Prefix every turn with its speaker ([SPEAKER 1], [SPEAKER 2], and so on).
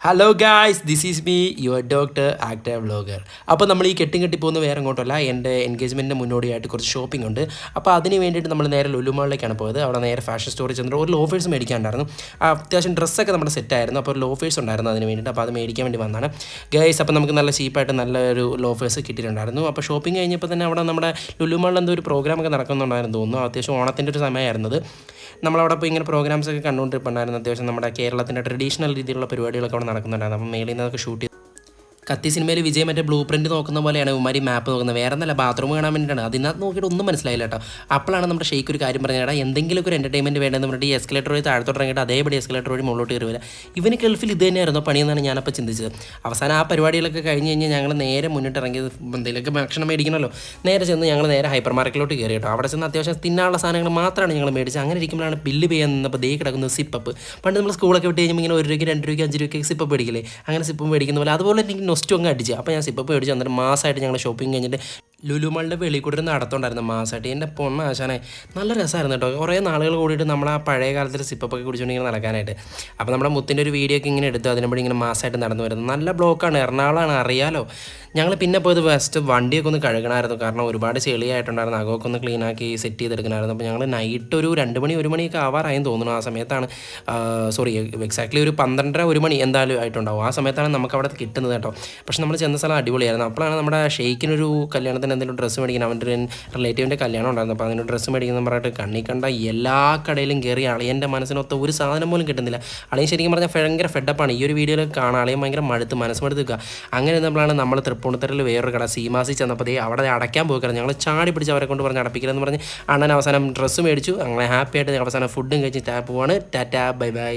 [SPEAKER 1] Hello guys this is me your doctor actor vlogger അപ്പോൾ നമ്മൾ ഈ കെട്ടും കെട്ടി പോകുന്ന വേറെ അങ്ങോട്ടല്ല. എന്റെ എൻഗേജ്മെന്റിന് മുന്നോടിയായിട്ട് കുറച്ച് ഷോപ്പിംഗ് ഉണ്ട്. അപ്പോൾ അതിന് വേണ്ടിയിട്ട് നമ്മൾ നേരെ ലുലുമാളിലേക്കാണ് പോയത്. അവിടെ നേരെ ഫാഷൻ സ്റ്റോറിൽ ചെന്നിട്ട് ഒരു ലോഫേഴ്സ് മേടിക്കാണ്ടായിരുന്നു ആ, അത്യാവശ്യം ഡ്രസ്സൊക്കെ നമ്മുടെ സെറ്റായിരുന്നു അപ്പോൾ ഒരു ലോഫേഴ്സ് ഉണ്ടായിരുന്നു അതിന് വേണ്ടിയിട്ട്. അപ്പോൾ അത് മേടിക്കാൻ വേണ്ടി വന്നതാണ്. ഗൈസ് അപ്പോൾ നമുക്ക് നല്ല ചീപ്പായിട്ട് നല്ലൊരു ലോഫേഴ്സ് കിട്ടിയിട്ടുണ്ടായിരുന്നു. അപ്പോൾ ഷോപ്പിംഗ് കഴിഞ്ഞപ്പോൾ തന്നെ അവിടെ നമ്മുടെ ലുലുമാളിൽ എന്തോ ഒരു പ്രോഗ്രാമൊക്കെ നടക്കുന്നുണ്ടായിരുന്നു തോന്നുന്നു. അത്യാവശ്യം ഓണത്തിന്റെ ഒരു സമയമായിരുന്നത്. നമ്മളവിടെ പോയി ഇങ്ങനെ പ്രോഗ്രാംസ് ഒക്കെ കണ്ടുകൊണ്ടിരിപ്പുണ്ടായിരുന്നു. അത്യാവശ്യം നമ്മുടെ കേരളത്തിന്റെ ട്രഡീഷണൽ രീതിയിലുള്ള പരിപാടികളൊക്കെ അവിടെ നടക്കുന്നുണ്ടായിരുന്നു. അപ്പം മേളിൽ നിന്നൊക്കെ ഷൂട്ട് ചെയ്ത് കത്തി സിനിമയിൽ വിജയ് മറ്റേ ബ്ലൂ പ്രിന്റ് നോക്കുന്ന പോലെയാണ് ഉമാരി മാപ്പ് നോക്കുന്നത്. വേറെ നല്ല ബാത്റൂം കാണാൻ വേണ്ടിയിട്ടാണ്. അതിനകത്ത് നോക്കിയിട്ട് ഒന്നും മനസ്സിലായില്ല കേട്ടോ. അപ്പോഴാണ് നമ്മുടെ ഷെയ്ക്ക് ഒരു കാര്യം പറഞ്ഞത് "എടാ, എന്തെങ്കിലും ഒരു എന്റർടൈൻമെന്റ് വേണമെന്ന് പറഞ്ഞിട്ട് എസ്കലേറ്റർ വഴി താഴത്തോട്ട് ഇറങ്ങിയിട്ട് അതേപടി എസ്കലേറ്റർ വഴി മുകളിലോട്ട് കയറി വരിക ഇവന് ഗൾഫിൽ ഇത് തന്നെയായിരുന്നു പണിയെന്നാണ് ഞാനപ്പോൾ ചിന്തിച്ചത്. അവസാനം ആ പരിപാടികളൊക്കെ കഴിഞ്ഞ് കഴിഞ്ഞാൽ ഞങ്ങൾ നേരെ മുന്നിട്ട് ഇറങ്ങിയത് എന്തെങ്കിലുമൊക്കെ ഭക്ഷണം മേടിക്കണമല്ലോ. നേരെ ചെന്ന് ഞങ്ങൾ നേരെ ഹൈപ്പർ മാർക്കറ്റിലോട്ട് കയറി കേട്ടോ. അവിടെ ചെന്ന് അത്യാവശ്യം തിന്നാനുള്ള സാധനങ്ങൾ മാത്രമാണ് ഞങ്ങൾ മേടിച്ചത്. അങ്ങനെ ഇരിക്കുമ്പോഴാണ് ബില്ല് ചെയ്യാൻ നിന്നപ്പോൾ ദേ കിടക്കുന്നത് സിപ്പപ്പ് പണ്ട് നമ്മൾ സ്കൂളൊക്കെ വിട്ട് കഴിയുമ്പോൾ ഇങ്ങനെ ഒരു രൂപയ്ക്ക് രണ്ട് രൂപയ്ക്ക് അഞ്ച് രൂപയ്ക്ക് സിപ്പപ്പ് മേടിക്കില്ലേ? അങ്ങനെ സിപ്പപ്പ് മേടിക്കുന്ന പോലെ. അതുപോലെ എനിക്ക് നൊസ്റ്റു അങ്ങ് അടിച്ച്. അപ്പോൾ ഞാൻ സിപ്പപ്പ് മേടിച്ച് എന്നിട്ട് മാസമായിട്ട് ഞങ്ങൾ ഷോപ്പിംഗ് കഴിഞ്ഞിട്ട് ലുലുമളുടെ വെളിയിൽ കൂടി നടത്തുണ്ടായിരുന്നു മാസമായിട്ട്. എന്റെ പൊണ്ണ ആശാനെ നല്ല രസമായിരുന്നു കേട്ടോ. കുറേ നാളുകൾ കൂടിയിട്ട് നമ്മൾ ആ പഴയ കാലത്തിൽ സിപ്പപ്പൊക്കെ കുടിച്ചുകൊണ്ടിങ്ങനെ നടക്കാനായിട്ട്. അപ്പോൾ നമ്മുടെ മുത്തിന്റെ ഒരു വീഡിയോ ഒക്കെ ഇങ്ങനെ എടുത്തു അതിനുമ്പോൾ ഇങ്ങനെ മാസമായിട്ട് നടന്നു വരുന്നത്. നല്ല ബ്ലോക്കാണ് എറണാകുളമാണ് അറിയാലോ? ഞങ്ങൾ പിന്നെ പോയത് ഫസ്റ്റ് വണ്ടിയൊക്കെ ഒന്ന് കഴുകണമായിരുന്നു. കാരണം ഒരുപാട് ചെളിയായിട്ടുണ്ടായിരുന്നു. അകമൊക്കെ ഒന്ന് ക്ലീനാക്കി സെറ്റ് ചെയ്തെടുക്കണമായിരുന്നു. അപ്പോൾ ഞങ്ങൾ നൈറ്റ് ഒരു രണ്ട് മണി ഒരു മണിയൊക്കെ ആവാറായെന്ന് തോന്നുന്നു. ആ സമയത്താണ് സോറി എക്സാക്ട്ലി ഒരു പന്ത്രണ്ടര ഒരു മണി എന്തായാലും ആയിട്ടുണ്ടാവും. ആ സമയത്താണ് നമുക്ക് അവിടെ കിട്ടുന്നത് കേട്ടോ. പക്ഷെ നമ്മൾ ചെന്ന സ്ഥലം അടിപൊളിയായിരുന്നു. അപ്പോഴാണ് നമ്മുടെ ഷെയ്ക്കിനൊരു കല്യാണത്തിന് എന്തെങ്കിലും ഡ്രസ്സ് മേടിക്കണം അവന്റെ റിലേറ്റീവിന്റെ കല്യാണം ഉണ്ടായിരുന്നു. അപ്പോൾ അതിന് ഡ്രസ്സ് മേടിക്കുന്ന പറഞ്ഞിട്ട് കണ്ണി കണ്ട എല്ലാ കടയിലും കയറി അളിയന്റെ മനസ്സിനൊത്ത ഒരു സാധനം പോലും കിട്ടുന്നില്ല. അളിയൻ ശരിക്കും പറഞ്ഞാൽ ഭയങ്കര ഫെഡപ്പാണ് ഈ ഒരു വീഡിയോയിൽ കാണാൻ അളിയൻ ഭയങ്കര മടുത്ത് മനസ്സ് മടുത്ത് നിൽക്കുക. അങ്ങനെ നമ്മളാണ് നമ്മൾ തൃപ്പൂണിത്തറിൽ വേറൊരു കട. സീമാസി ചെന്നപ്പോൾ അവിടെ അടയ്ക്കാൻ പോയി ഞങ്ങൾ ചാടി പിടിച്ച് അവരെ കൊണ്ട് പറഞ്ഞ് അടപ്പിക്കില്ലെന്ന് പറഞ്ഞ് അണ്ണൻ അവസാനം ഡ്രസ്സ് മേടിച്ചു. അങ്ങനെ ഹാപ്പി ആയിട്ട് അവസാനം ഫുഡും കഴിച്ച് ടാപ്പ് പോവാണ്. Tata bye bye.